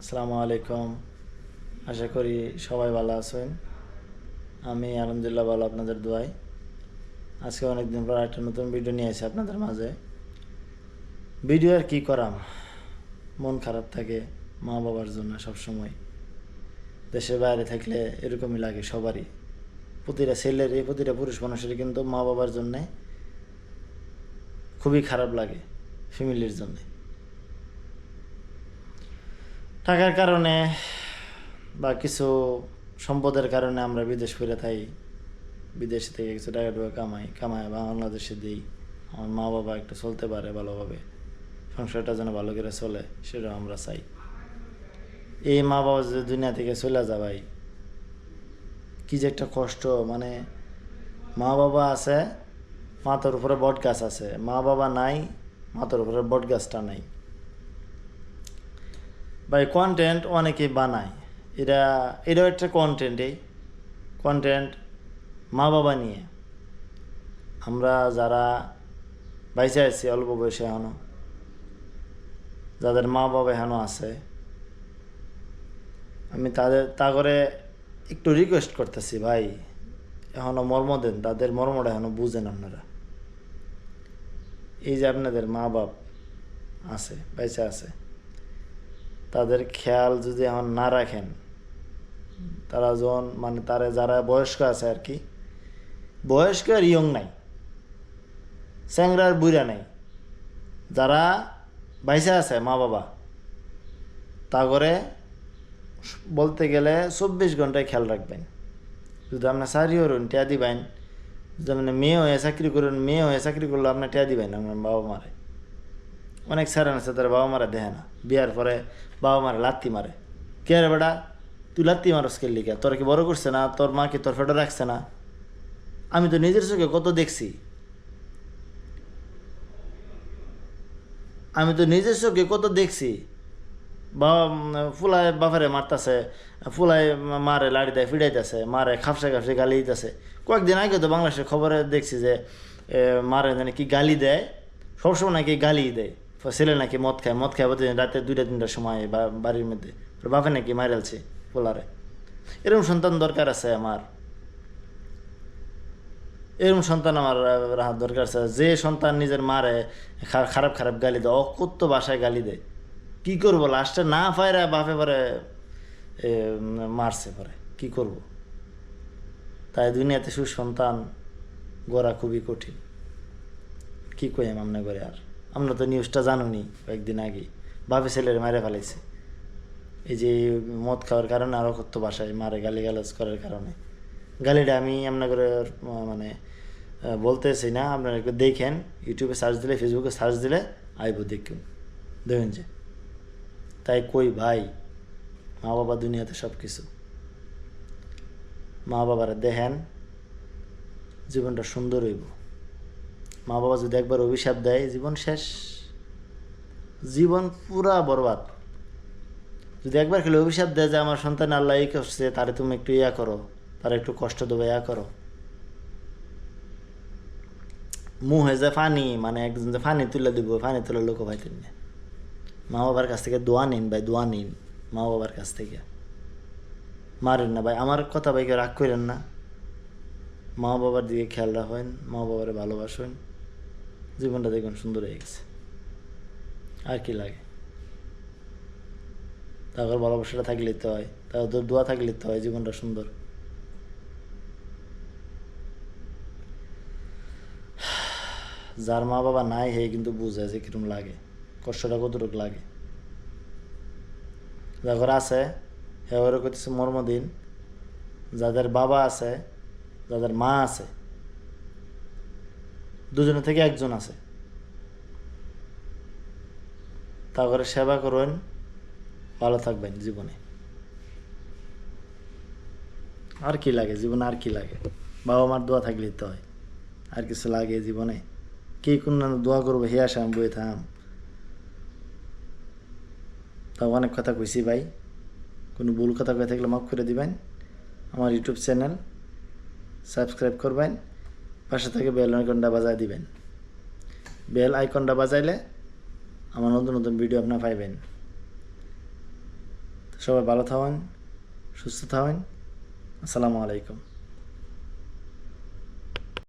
আসসালামু আলাইকুম। আশা করি সবাই ভালো আছেন। আমি আলহামদুলিল্লাহ ভালো আপনাদের দোয়াই আজকে অনেকদিন পর একটা নতুন ভিডিও নিয়ে এসে আপনাদের মাঝে। ভিডিও আর কি করাম? মন খারাপ থাকে মা বাবার জন্য সব সময় দেশের বাইরে থাকলে এরকমই লাগে সবারই। প্রতিটা ছেলেরই, প্রতিটা পুরুষ মানুষেরই কিন্তু মা বাবার জন্যে খুবই খারাপ লাগে ফ্যামিলির জন্যে। টাকার কারণে বা কিছু সম্পদের কারণে আমরা বিদেশ ফিরে থাকি বিদেশ থেকে কিছু টাকা টুকা কামাই কামাই বাংলাদেশে দিই। আমার মা বাবা একটু চলতে পারে ভালোভাবে। সংসারটা যেন ভালো করে চলে সেটা আমরা চাই। এই মা বাবা যদি দুনিয়া থেকে চলে যা ভাই, কি যে একটা কষ্ট। মানে মা বাবা আছে, মাথার উপরে বট গাছ আছে। মা বাবা নাই, মাথার উপরে বট গাছটা নাই। ভাই কন্টেন্ট অনেকে বানায়। এটা এটাও একটা কন্টেন্ট এই। কন্টেন্ট মা বাবা নিয়ে। আমরা যারা বাইচে আছি, অল্প বয়সে এখনও যাদের মা বাবা এখনও আছে, আমি তাদের, তা করে একটু রিকোয়েস্ট করতেছি, ভাই এখনও মর্ম দেন, তাদের মর্মটা এখনও বুঝেন আপনারা। এই যে আপনাদের মা বাপ আছে বেঁচে আছে তাদের খেয়াল যদি এখন না রাখেন, তারা যখন মানে তারা যারা বয়স্ক আছে আর কি, বয়স্ক আর ইয়ং নাই স্যাংরার বুড়া নাই, যারা বাইসে আছে মা বাবা, তা করে বলতে গেলে চব্বিশ ঘন্টায় খেয়াল রাখবেন। যদি আপনার সারি হরুন টিয়া দিবেন, যদি আপনি মেয়ে হয়ে চাকরি করুন, মেয়ে হয়ে চাকরি করলে আপনার টিয়া দিবেন আপনার বাবা মারে। অনেক স্যারেন আছে, তার বাবা মারা দেয় না। বিয়ার পরে বাবা মারে লাত্তি মারে। কে রে বেটা, তুই লাত্তি মারস কে লিখে তোর কি বড় করছে না? তোর মা কি তোর ফেটো রাখছে না? আমি তো নিজের চোখে কত দেখছি। আমি তো নিজের চোখে কত দেখছি। বাবা, ফুলায় বাফারে মারতাছে, ফুলায় মারে লাড়ি দেয়, ফিডাইতেছে, মারে খাপসে খাপসে গালি দিতেছে। কয়েকদিন আগে তো বাংলাদেশের খবরে দেখছি যে মারে জানি কি গালি দেয়, সবসময় নাকি গালি দেয়। ছেলে নাকি মদ খায় মদ খায় প্রতিদিন রাতে দুইটা তিনটার সময় বা বাড়ির মধ্যে বাপে নাকি মারালছে পোলারে এরকম সন্তান দরকার আছে আমার এরকম সন্তান আমার রাহার দরকার আছে যে সন্তান নিজের মারে খারাপ খারাপ গালি দেয় অকত্য বাসায় গালি দেয় কি করব লাস্টে না পায়রা বাপে পরে মারছে পরে কি করব তাই দুনিয়াতে সুসন্তান গড়া খুবই কঠিন কি কই আমনে করে আর আমরা তো নিউজটা জানুনি কয়েকদিন আগে। বাপে ছেলের মারে ফেলাইছে। এই যে মদ খাওয়ার কারণে আরও কত বাসায় মারে গালি গালাজ করার কারণে। গালিটা আমি আপনার করে মানে বলতেছি না। আপনারা একটু দেখেন, ইউটিউবে সার্চ দিলে ফেসবুকে সার্চ দিলে আইব দেখুন। দেখুন যে, তাই কই ভাই মা বাবা দুনিয়াতে সব কিছু মা বাবারা দেখেন, জীবনটা সুন্দর হইব। মা বাবা যদি একবার অভিশাপ দেয়, জীবন শেষ। জীবন পুরা বরবাদ। যদি একবার খেলে অভিশাপ দেয় যে আমার সন্তান আল্লাহ এই করছে, তারে তুমি একটু ইয়া করো, তারা একটু কষ্ট দেবে, ইয়া করো। মুহে যে ফানি মানে একজন যে ফানি তুলে দিব, ফানি তুলে লোক ভাইতেন না মা বাবার কাছ থেকে দোয়া নিন ভাই, দোয়া নিন মা বাবার কাছ থেকে। মারেন না ভাই, আমার কথা ভাই কেউ রাগ করেন না। মা বাবার দিকে খেয়াল রাখেন মা বাবারে ভালোবাসেন। জীবনটা দেখুন সুন্দর হয়ে গেছে। আর কি লাগে? তারপর ভালোবাসাটা থাকলে তো হয় তারপর দোয়া থাকলে তো হয় জীবনটা সুন্দর। যার মা বাবা নাই হে কিন্তু বুঝে যে কিরম লাগে, কষ্টটা কতটুকু লাগে। যাদের আছে হে ওরা করতেছে মর্মদিন, যাদের বাবা আছে, যাদের মা আছে দুজনের থেকে একজন আছে। তা করে সেবা করুন, ভালো থাকবেন জীবনে। আর কি লাগে? জীবনে আর কি লাগে? বাবা মার দোয়া থাকলে তো হয়। আর কিছু লাগে জীবনে? কে কোন দোয়া করব? হে আসাম বই থাম। তা অনেক কথা কইছি ভাই। কোনো ভুল কথা কয়ে থাকলে মাফ করে দিবেন। আমার ইউটিউব চ্যানেল সাবস্ক্রাইব করবেন। পাশে থেকে বেল আইকনটা বাজায় দিবেন। বেল আইকনটা বাজাইলে আমার নতুন নতুন ভিডিও আপনার পাইবেন। সবাই ভালো থাকেন, সুস্থ থাকেন। আসসালামু আলাইকুম।